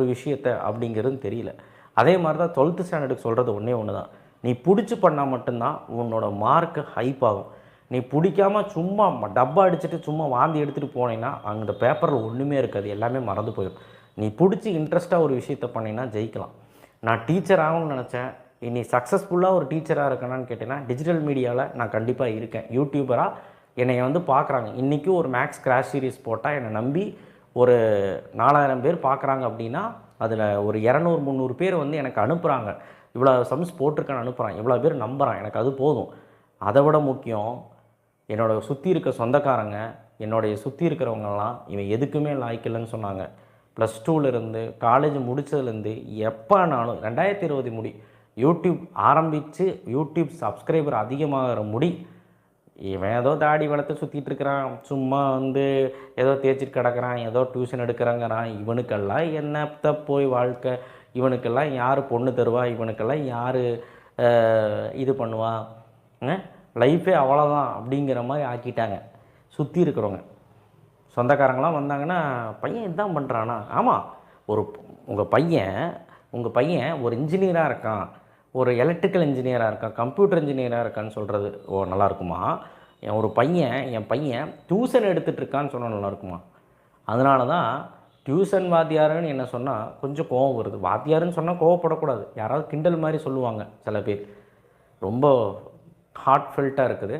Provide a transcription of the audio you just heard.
ஒரு விஷயத்த அப்படிங்கிறது தெரியல. அதே மாதிரி தான் டுவெல்த்து ஸ்டாண்டர்டுக்கு சொல்கிறது ஒன்றே ஒன்று தான் நீ பிடிச்சி பண்ணால் மட்டும்தான் உன்னோட மார்க்கு ஹைப் ஆகும். நீ பிடிக்காம சும்மா ம- டப்பா அடிச்சுட்டு சும்மா வாந்தி எடுத்துகிட்டு போனீங்கன்னா அந்த பேப்பரில் ஒன்றுமே இருக்காது. எல்லாமே மறந்து போயிடும். நீ பிடிச்சி இன்ட்ரெஸ்ட்டாக ஒரு விஷயத்த பண்ணினா ஜெயிக்கலாம். நான் டீச்சர் ஆகணும்னு நினச்சேன். இனி சக்ஸஸ்ஃபுல்லாக ஒரு டீச்சராக இருக்கேனான்னு கேட்டேன்னா டிஜிட்டல் மீடியாவில் நான் கண்டிப்பாக இருக்கேன். யூடியூபராக என்னை வந்து பார்க்குறாங்க. இன்றைக்கும் ஒரு மேக்ஸ் கிராஷ் சீரிஸ் போட்டால் என்னை நம்பி ஒரு நாலாயிரம் பேர் பார்க்குறாங்க அப்படின்னா அதில் ஒரு இரநூறு முந்நூறு பேர் வந்து எனக்கு அனுப்புகிறாங்க. இவ்வளோ சம்ஸ் போட்டிருக்கேன்னு அனுப்புகிறான் இவ்வளோ பேர் நம்புகிறான் எனக்கு அது போதும். அதை விட முக்கியம் என்னோட சுற்றி இருக்க சொந்தக்காரங்க என்னுடைய சுற்றி இருக்கிறவங்கலாம் இவன் எதுக்குமே லாய்க்கில்லைன்னு சொன்னாங்க. ப்ளஸ் டூலேருந்து காலேஜ் முடித்ததுலேருந்து எப்போனாலும் ரெண்டாயிரத்தி இருபது முடி யூடியூப் ஆரம்பித்து யூடியூப் சப்ஸ்கிரைபர் அதிகமாகிற முடி இவன் ஏதோ தாடி வளர்த்து சுற்றிட்டு இருக்கிறான். சும்மா வந்து ஏதோ தேய்ச்சிட்டு கிடக்குறான். ஏதோ டியூஷன் எடுக்கிறாங்கிறான். இவனுக்கெல்லாம் என்னத்த போய் வாழ்க்கை? இவனுக்கெல்லாம் யார் பொண்ணு தருவா? இவனுக்கெல்லாம் யார் இது பண்ணுவா? லைஃபே அவ்வளோதான் அப்படிங்கிற மாதிரி ஆக்கிட்டாங்க. சுற்றி இருக்கிறவங்க. சொந்தக்காரங்களாம் வந்தாங்கன்னா பையன் இதான் பண்ணுறானா ஆமாம் ஒரு உங்கள் பையன் உங்கள் பையன் ஒரு இன்ஜினியராக இருக்கான். ஒரு எலக்ட்ரிக்கல் இன்ஜினியராக இருக்கான் கம்ப்யூட்டர் இன்ஜினியராக இருக்கான்னு சொல்கிறது ஓ நல்லாயிருக்குமா என் ஒரு பையன் என் பையன் டியூஷன் எடுத்துகிட்டு இருக்கான்னு சொன்னால் நல்லாயிருக்குமா அதனால தான் டியூஷன் வாத்தியாருன்னு என்ன சொன்னால் கொஞ்சம் கோவம் வருது. வாத்தியாருன்னு சொன்னால் கோவப்படக்கூடாது. யாராவது கிண்டல் மாதிரி சொல்லுவாங்க சில பேர். ரொம்ப ஹார்ட் ஃபில்ட்டாக இருக்குது.